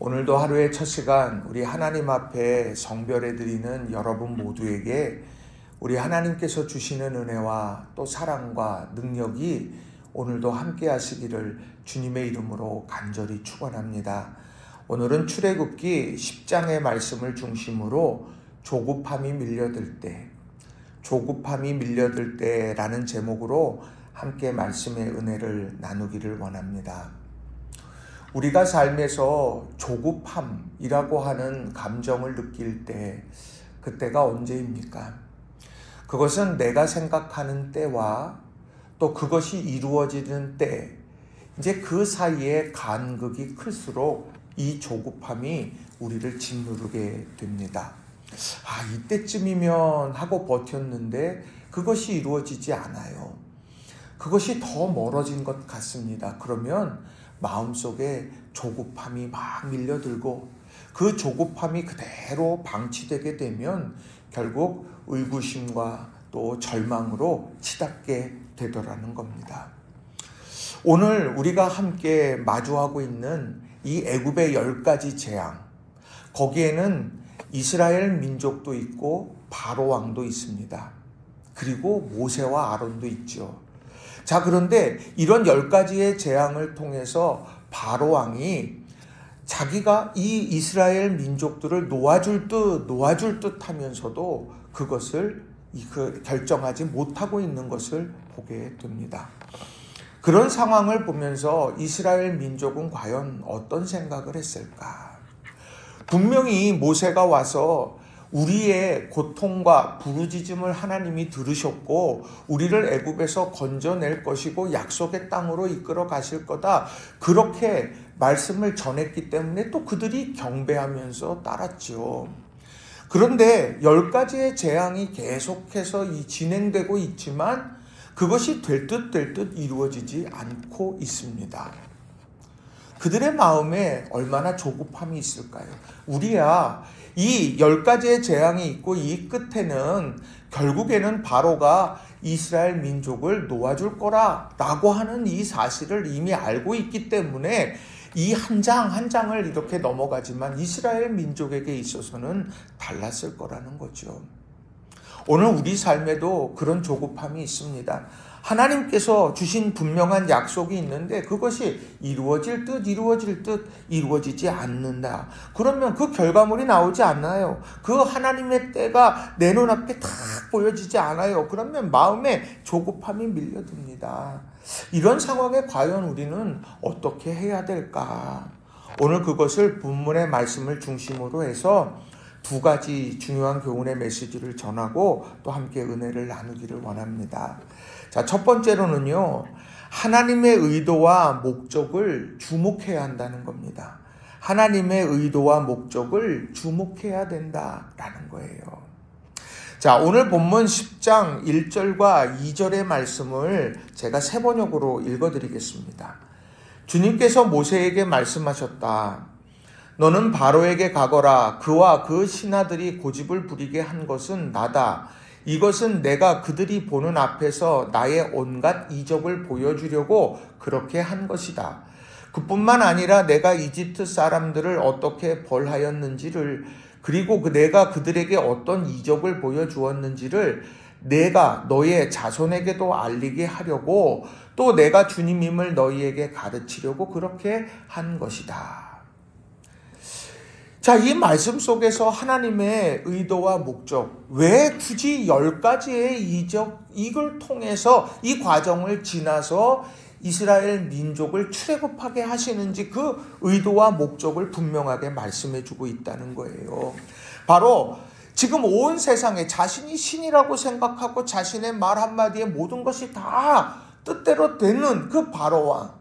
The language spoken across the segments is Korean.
오늘도 하루의 첫 시간 우리 하나님 앞에 성별해 드리는 여러분 모두에게 우리 하나님께서 주시는 은혜와 또 사랑과 능력이 오늘도 함께 하시기를 주님의 이름으로 간절히 축원합니다. 오늘은 출애굽기 10장의 말씀을 중심으로 조급함이 밀려들 때 조급함이 밀려들 때라는 제목으로 함께 말씀의 은혜를 나누기를 원합니다. 우리가 삶에서 조급함이라고 하는 감정을 느낄 때 그때가 언제입니까? 그것은 내가 생각하는 때와 또 그것이 이루어지는 때 이제 그 사이에 간극이 클수록 이 조급함이 우리를 짓누르게 됩니다. 아, 이때쯤이면 하고 버텼는데 그것이 이루어지지 않아요. 그것이 더 멀어진 것 같습니다. 그러면 마음속에 조급함이 막 밀려들고 그 조급함이 그대로 방치되게 되면 결국 의구심과 또 절망으로 치닫게 되더라는 겁니다. 오늘 우리가 함께 마주하고 있는 이 애굽의 열 가지 재앙 거기에는 이스라엘 민족도 있고 바로 왕도 있습니다. 그리고 모세와 아론도 있죠. 자, 그런데 이런 열 가지의 재앙을 통해서 바로 왕이 자기가 이 이스라엘 민족들을 놓아줄 듯 놓아줄 듯 하면서도 그것을 그 결정하지 못하고 있는 것을 보게 됩니다. 그런 상황을 보면서 이스라엘 민족은 과연 어떤 생각을 했을까? 분명히 모세가 와서 우리의 고통과 부르짖음을 하나님이 들으셨고 우리를 애굽에서 건져낼 것이고 약속의 땅으로 이끌어 가실 거다. 그렇게 말씀을 전했기 때문에 또 그들이 경배하면서 따랐죠. 그런데 열 가지의 재앙이 계속해서 이 진행되고 있지만 그것이 될 듯 될 듯 이루어지지 않고 있습니다. 그들의 마음에 얼마나 조급함이 있을까요? 우리야 이 열 가지의 재앙이 있고 이 끝에는 결국에는 바로가 이스라엘 민족을 놓아줄 거라라고 하는 이 사실을 이미 알고 있기 때문에 이 한 장한 장을 이렇게 넘어가지만 이스라엘 민족에게 있어서는 달랐을 거라는 거죠. 오늘 우리 삶에도 그런 조급함이 있습니다. 하나님께서 주신 분명한 약속이 있는데 그것이 이루어질 듯 이루어질 듯 이루어지지 않는다. 그러면 그 결과물이 나오지 않나요? 그 하나님의 때가 내 눈앞에 탁 보여지지 않아요. 그러면 마음에 조급함이 밀려듭니다. 이런 상황에 과연 우리는 어떻게 해야 될까? 오늘 그것을 본문의 말씀을 중심으로 해서 두 가지 중요한 교훈의 메시지를 전하고 또 함께 은혜를 나누기를 원합니다. 자, 첫 번째로는요, 하나님의 의도와 목적을 주목해야 한다는 겁니다. 하나님의 의도와 목적을 주목해야 된다라는 거예요. 자, 오늘 본문 10장 1절과 2절의 말씀을 제가 세 번역으로 읽어 드리겠습니다. 주님께서 모세에게 말씀하셨다. 너는 바로에게 가거라. 그와 그 신하들이 고집을 부리게 한 것은 나다. 이것은 내가 그들이 보는 앞에서 나의 온갖 이적을 보여주려고 그렇게 한 것이다. 그뿐만 아니라 내가 이집트 사람들을 어떻게 벌하였는지를 그리고 그 내가 그들에게 어떤 이적을 보여주었는지를 내가 너의 자손에게도 알리게 하려고 또 내가 주님임을 너희에게 가르치려고 그렇게 한 것이다. 자, 이 말씀 속에서 하나님의 의도와 목적, 왜 굳이 열 가지의 이적, 이걸 통해서 이 과정을 지나서 이스라엘 민족을 출애굽하게 하시는지 그 의도와 목적을 분명하게 말씀해 주고 있다는 거예요. 바로 지금 온 세상에 자신이 신이라고 생각하고 자신의 말 한마디에 모든 것이 다 뜻대로 되는 그 바로와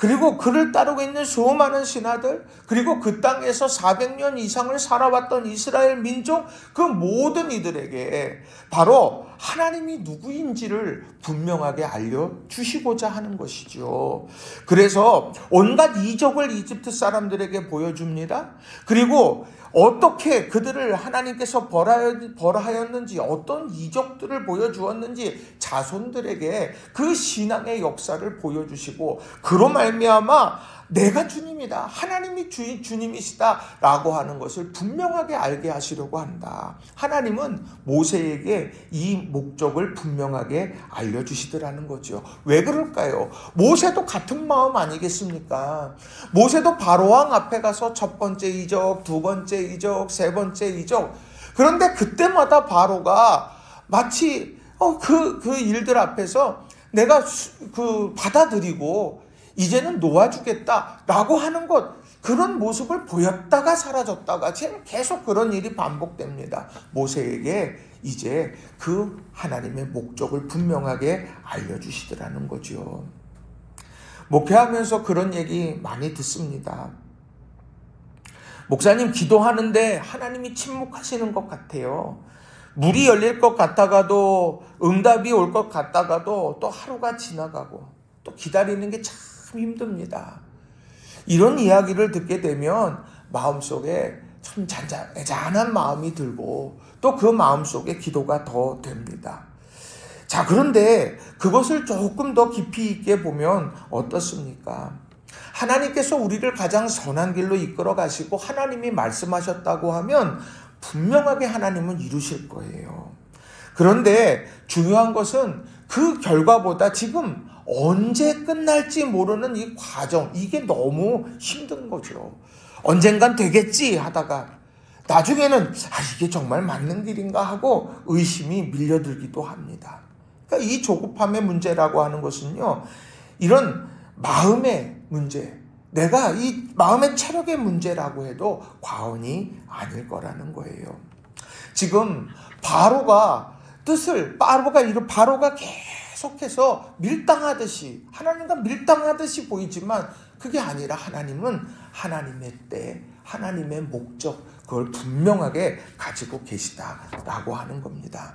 그리고 그를 따르고 있는 수많은 신하들, 그리고 그 땅에서 400년 이상을 살아왔던 이스라엘 민족, 그 모든 이들에게 바로 하나님이 누구인지를 분명하게 알려주시고자 하는 것이죠. 그래서 온갖 이적을 이집트 사람들에게 보여줍니다. 그리고 어떻게 그들을 하나님께서 벌하였는지 어떤 이적들을 보여주었는지 자손들에게 그 신앙의 역사를 보여주시고 그로 말 말미암아 내가 주님이다. 하나님이 주인 주님이시다 라고 하는 것을 분명하게 알게 하시려고 한다. 하나님은 모세에게 이 목적을 분명하게 알려 주시더라는 거죠. 왜 그럴까요? 모세도 같은 마음 아니겠습니까? 모세도 바로왕 앞에 가서 첫 번째 이적, 두 번째 이적, 세 번째 이적. 그런데 그때마다 바로가 마치 어, 그, 그 일들 앞에서 내가 수- 그 받아들이고 이제는 놓아주겠다 라고 하는 것 그런 모습을 보였다가 사라졌다가 지금 계속 그런 일이 반복됩니다. 모세에게 이제 그 하나님의 목적을 분명하게 알려주시더라는 거죠. 목회하면서 그런 얘기 많이 듣습니다. 목사님 기도하는데 하나님이 침묵하시는 것 같아요. 물이 열릴 것 같다가도 응답이 올 것 같다가도 또 하루가 지나가고 또 기다리는 게 참 힘듭니다. 이런 이야기를 듣게 되면 마음속에 참 잔잔, 애잔한 마음이 들고 또 그 마음속에 기도가 더 됩니다. 자, 그런데 그것을 조금 더 깊이 있게 보면 어떻습니까? 하나님께서 우리를 가장 선한 길로 이끌어 가시고 하나님이 말씀하셨다고 하면 분명하게 하나님은 이루실 거예요. 그런데 중요한 것은 그 결과보다 지금 언제 끝날지 모르는 이 과정, 이게 너무 힘든 거죠. 언젠간 되겠지 하다가 나중에는 아, 이게 정말 맞는 길인가 하고 의심이 밀려들기도 합니다. 그러니까 이 조급함의 문제라고 하는 것은요, 이런 마음의 문제, 내가 이 마음의 체력의 문제라고 해도 과언이 아닐 거라는 거예요. 지금 바로가 뜻을 바로가 바로가 계속 해서 밀당하듯이 하나님과 밀당하듯이 보이지만 그게 아니라 하나님은 하나님의 때 하나님의 목적 그걸 분명하게 가지고 계시다라고 하는 겁니다.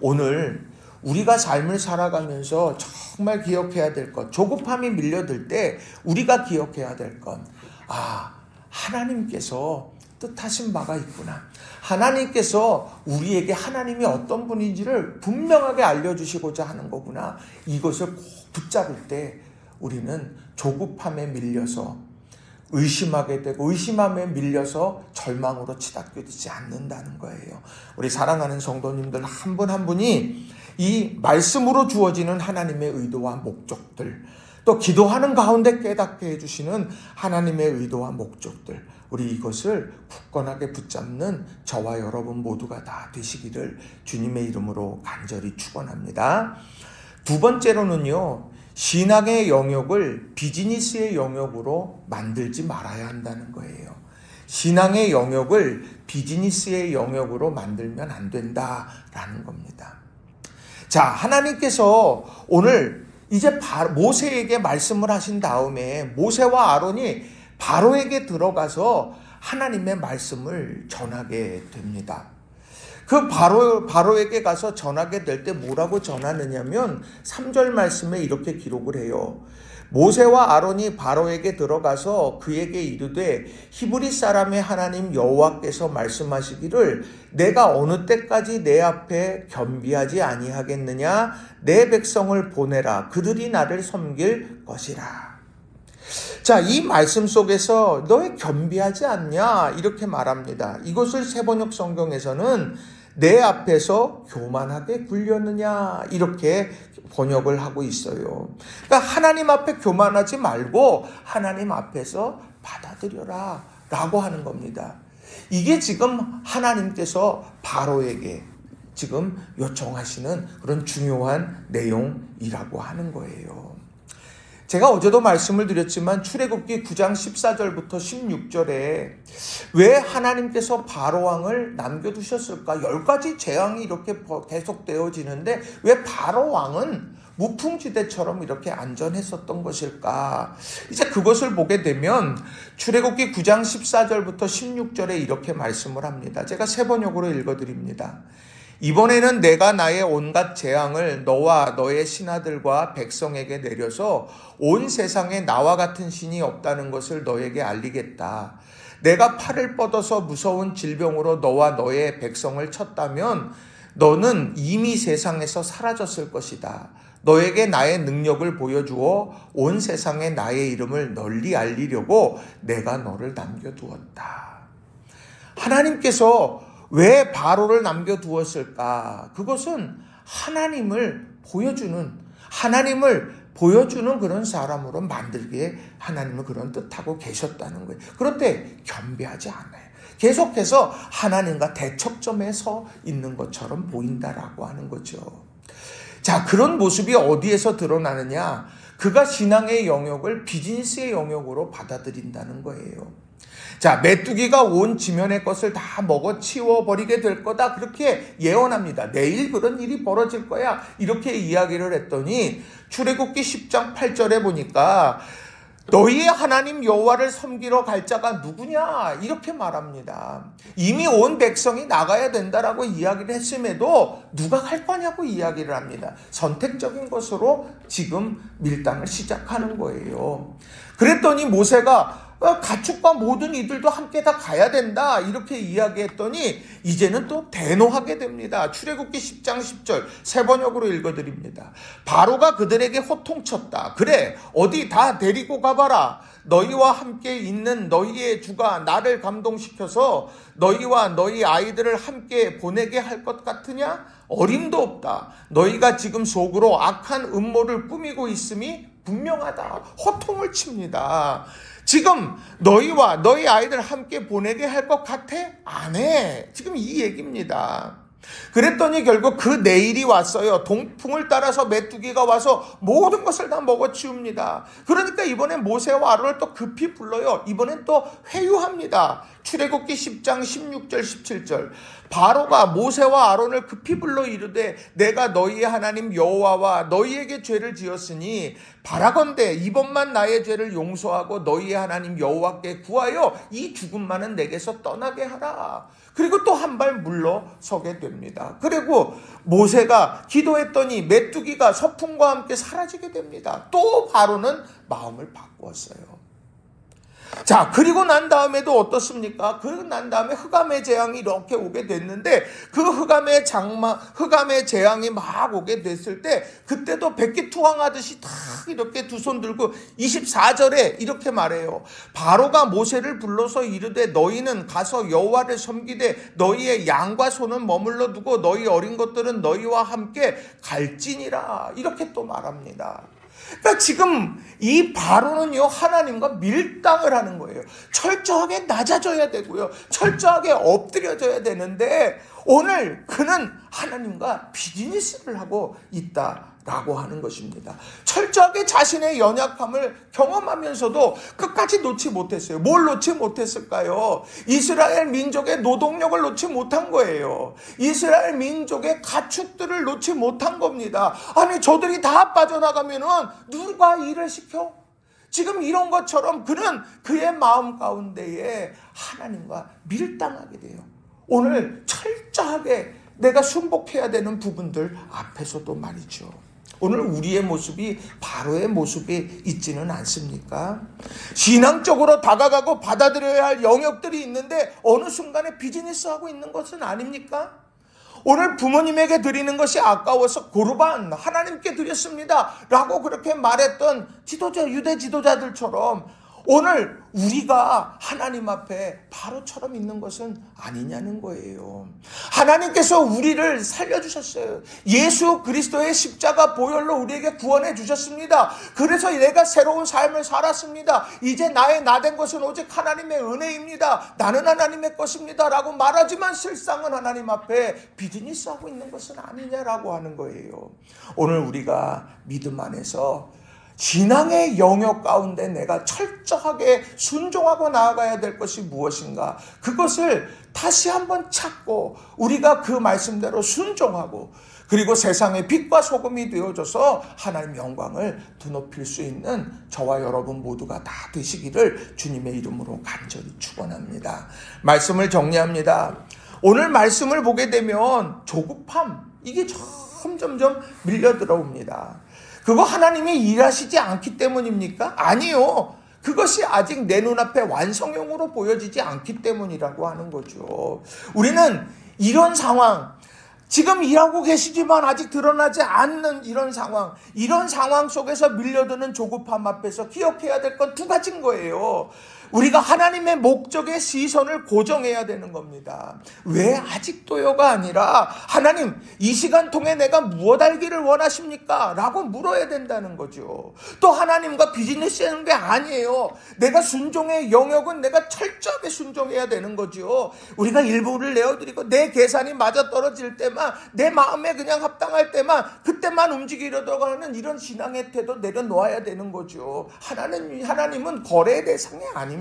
오늘 우리가 삶을 살아가면서 정말 기억해야 될 것, 조급함이 밀려들 때 우리가 기억해야 될 것, 아, 하나님께서 뜻하신 바가 있구나. 하나님께서 우리에게 하나님이 어떤 분인지를 분명하게 알려주시고자 하는 거구나. 이것을 꼭 붙잡을 때 우리는 조급함에 밀려서 의심하게 되고 의심함에 밀려서 절망으로 치닫게 되지 않는다는 거예요. 우리 사랑하는 성도님들 한분한 분이 이 말씀으로 주어지는 하나님의 의도와 목적들 또 기도하는 가운데 깨닫게 해주시는 하나님의 의도와 목적들 우리 이것을 굳건하게 붙잡는 저와 여러분 모두가 다 되시기를 주님의 이름으로 간절히 축원합니다. 두 번째로는요. 신앙의 영역을 비즈니스의 영역으로 만들지 말아야 한다는 거예요. 신앙의 영역을 비즈니스의 영역으로 만들면 안 된다라는 겁니다. 자, 하나님께서 오늘 이제 모세에게 말씀을 하신 다음에 모세와 아론이 바로에게 들어가서 하나님의 말씀을 전하게 됩니다. 그 바로 바로에게 가서 전하게 될 때 뭐라고 전하느냐면 3절 말씀에 이렇게 기록을 해요. 모세와 아론이 바로에게 들어가서 그에게 이르되 히브리 사람의 하나님 여호와께서 말씀하시기를 내가 어느 때까지 내 앞에 겸비하지 아니하겠느냐 내 백성을 보내라 그들이 나를 섬길 것이라. 자, 이 말씀 속에서 너의 겸비하지 않냐 이렇게 말합니다. 이것을 세번역 성경에서는 내 앞에서 교만하게 굴렸느냐 이렇게 번역을 하고 있어요. 그러니까 하나님 앞에 교만하지 말고 하나님 앞에서 받아들여라 라고 하는 겁니다. 이게 지금 하나님께서 바로에게 지금 요청하시는 그런 중요한 내용이라고 하는 거예요. 제가 어제도 말씀을 드렸지만 출애굽기 9장 14절부터 16절에 왜 하나님께서 바로 왕을 남겨 두셨을까? 열 가지 재앙이 이렇게 계속되어지는데 왜 바로 왕은 무풍지대처럼 이렇게 안전했었던 것일까? 이제 그것을 보게 되면 출애굽기 9장 14절부터 16절에 이렇게 말씀을 합니다. 제가 세 번역으로 읽어 드립니다. 이번에는 내가 나의 온갖 재앙을 너와 너의 신하들과 백성에게 내려서 온 세상에 나와 같은 신이 없다는 것을 너에게 알리겠다. 내가 팔을 뻗어서 무서운 질병으로 너와 너의 백성을 쳤다면 너는 이미 세상에서 사라졌을 것이다. 너에게 나의 능력을 보여주어 온 세상에 나의 이름을 널리 알리려고 내가 너를 남겨두었다. 하나님께서 왜 바로를 남겨두었을까? 그것은 하나님을 보여주는, 하나님을 보여주는 그런 사람으로 만들기에 하나님은 그런 뜻하고 계셨다는 거예요. 그런데 겸비하지 않아요. 계속해서 하나님과 대척점에 서 있는 것처럼 보인다라고 하는 거죠. 자, 그런 모습이 어디에서 드러나느냐? 그가 신앙의 영역을 비즈니스의 영역으로 받아들인다는 거예요. 자, 메뚜기가 온 지면의 것을 다 먹어 치워버리게 될 거다. 그렇게 예언합니다. 내일 그런 일이 벌어질 거야. 이렇게 이야기를 했더니 출애굽기 10장 8절에 보니까 너희의 하나님 여호와를 섬기러 갈 자가 누구냐 이렇게 말합니다. 이미 온 백성이 나가야 된다라고 이야기를 했음에도 누가 갈 거냐고 이야기를 합니다. 선택적인 것으로 지금 밀당을 시작하는 거예요. 그랬더니 모세가 어, 가축과 모든 이들도 함께 다 가야 된다 이렇게 이야기했더니 이제는 또 대노하게 됩니다. 출애굽기 10장 10절 세 번역으로 읽어 드립니다. 바로가 그들에게 호통쳤다. 그래 어디 다 데리고 가봐라. 너희와 함께 있는 너희의 주가 나를 감동시켜서 너희와 너희 아이들을 함께 보내게 할 것 같으냐? 어림도 없다. 너희가 지금 속으로 악한 음모를 꾸미고 있음이 분명하다. 호통을 칩니다. 지금 너희와 너희 아이들 함께 보내게 할 것 같아? 안 해. 지금 이 얘기입니다. 그랬더니 결국 그 내일이 왔어요. 동풍을 따라서 메뚜기가 와서 모든 것을 다 먹어치웁니다. 그러니까 이번엔 모세와 아론을 또 급히 불러요. 이번엔 또 회유합니다. 출애굽기 10장 16절 17절. 바로가 모세와 아론을 급히 불러 이르되 내가 너희의 하나님 여호와와 너희에게 죄를 지었으니 바라건대 이번만 나의 죄를 용서하고 너희의 하나님 여호와께 구하여 이 죽음만은 내게서 떠나게 하라. 그리고 또 한 발 물러서게 됩니다. 그리고 모세가 기도했더니 메뚜기가 서풍과 함께 사라지게 됩니다. 또 바로는 마음을 바꾸었어요. 자, 그리고 난 다음에도 어떻습니까? 그리고 난 다음에 흑암의 재앙이 이렇게 오게 됐는데 그 흑암의 장마, 흑암의 재앙이 막 오게 됐을 때 그때도 백기 투항하듯이 탁 이렇게 두 손 들고 24절에 이렇게 말해요. 바로가 모세를 불러서 이르되 너희는 가서 여호와를 섬기되 너희의 양과 소는 머물러 두고 너희 어린 것들은 너희와 함께 갈지니라. 이렇게 또 말합니다. 그러니까 지금 이 바로는요 하나님과 밀당을 하는 거예요. 철저하게 낮아져야 되고요. 철저하게 엎드려져야 되는데 오늘 그는 하나님과 비즈니스를 하고 있다 라고 하는 것입니다. 철저하게 자신의 연약함을 경험하면서도 끝까지 놓지 못했어요. 뭘 놓지 못했을까요? 이스라엘 민족의 노동력을 놓지 못한 거예요. 이스라엘 민족의 가축들을 놓지 못한 겁니다. 아니 저들이 다 빠져나가면은 누가 일을 시켜? 지금 이런 것처럼 그는 그의 마음 가운데에 하나님과 밀당하게 돼요. 오늘 철저하게 내가 순복해야 되는 부분들 앞에서도 말이죠. 오늘 우리의 모습이 바로의 모습이 있지는 않습니까? 신앙적으로 다가가고 받아들여야 할 영역들이 있는데 어느 순간에 비즈니스 하고 있는 것은 아닙니까? 오늘 부모님에게 드리는 것이 아까워서 고르반 하나님께 드렸습니다. 라고 그렇게 말했던 지도자, 유대 지도자들처럼 오늘 우리가 하나님 앞에 바로처럼 있는 것은 아니냐는 거예요. 하나님께서 우리를 살려주셨어요. 예수 그리스도의 십자가 보혈로 우리에게 구원해 주셨습니다. 그래서 내가 새로운 삶을 살았습니다. 이제 나의 나된 것은 오직 하나님의 은혜입니다. 나는 하나님의 것입니다. 라고 말하지만 실상은 하나님 앞에 비즈니스 하고 있는 것은 아니냐라고 하는 거예요. 오늘 우리가 믿음 안에서 신앙의 영역 가운데 내가 철저하게 순종하고 나아가야 될 것이 무엇인가? 그것을 다시 한번 찾고 우리가 그 말씀대로 순종하고 그리고 세상의 빛과 소금이 되어줘서 하나님 영광을 드높일 수 있는 저와 여러분 모두가 다 되시기를 주님의 이름으로 간절히 축원합니다. 말씀을 정리합니다. 오늘 말씀을 보게 되면 조급함 이게 점점점 밀려 들어옵니다. 그거 하나님이 일하시지 않기 때문입니까? 아니요. 그것이 아직 내 눈앞에 완성형으로 보여지지 않기 때문이라고 하는 거죠. 우리는 이런 상황, 지금 일하고 계시지만 아직 드러나지 않는 이런 상황, 이런 상황 속에서 밀려드는 조급함 앞에서 기억해야 될 건 두 가지인 거예요. 우리가 하나님의 목적의 시선을 고정해야 되는 겁니다. 왜 아직도요가 아니라 하나님 이 시간 통해 내가 무엇 알기를 원하십니까? 라고 물어야 된다는 거죠. 또 하나님과 비즈니스 하는 게 아니에요. 내가 순종의 영역은 내가 철저하게 순종해야 되는 거죠. 우리가 일부를 내어드리고 내 계산이 맞아 떨어질 때만 내 마음에 그냥 합당할 때만 그때만 움직이려고 하는 이런 신앙의 태도 내려놓아야 되는 거죠. 하나님, 하나님은 거래의 대상이 아닙니다.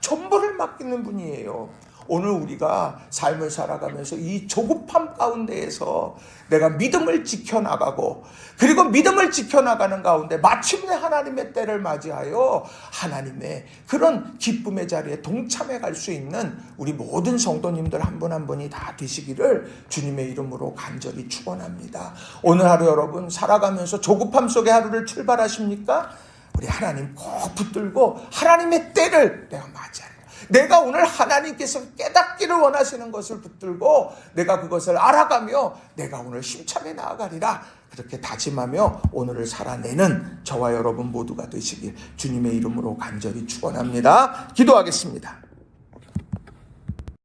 전부를 맡기는 분이에요. 오늘 우리가 삶을 살아가면서 이 조급함 가운데에서 내가 믿음을 지켜나가고 그리고 믿음을 지켜나가는 가운데 마침내 하나님의 때를 맞이하여 하나님의 그런 기쁨의 자리에 동참해 갈 수 있는 우리 모든 성도님들 한 분한 분이 다 되시기를 주님의 이름으로 간절히 축원합니다. 오늘 하루 여러분 살아가면서 조급함 속의 하루를 출발하십니까? 우리 하나님 꼭 붙들고 하나님의 때를 내가 맞이하라. 내가 오늘 하나님께서 깨닫기를 원하시는 것을 붙들고 내가 그것을 알아가며 내가 오늘 힘차게 나아가리라. 그렇게 다짐하며 오늘을 살아내는 저와 여러분 모두가 되시길 주님의 이름으로 간절히 축원합니다. 기도하겠습니다.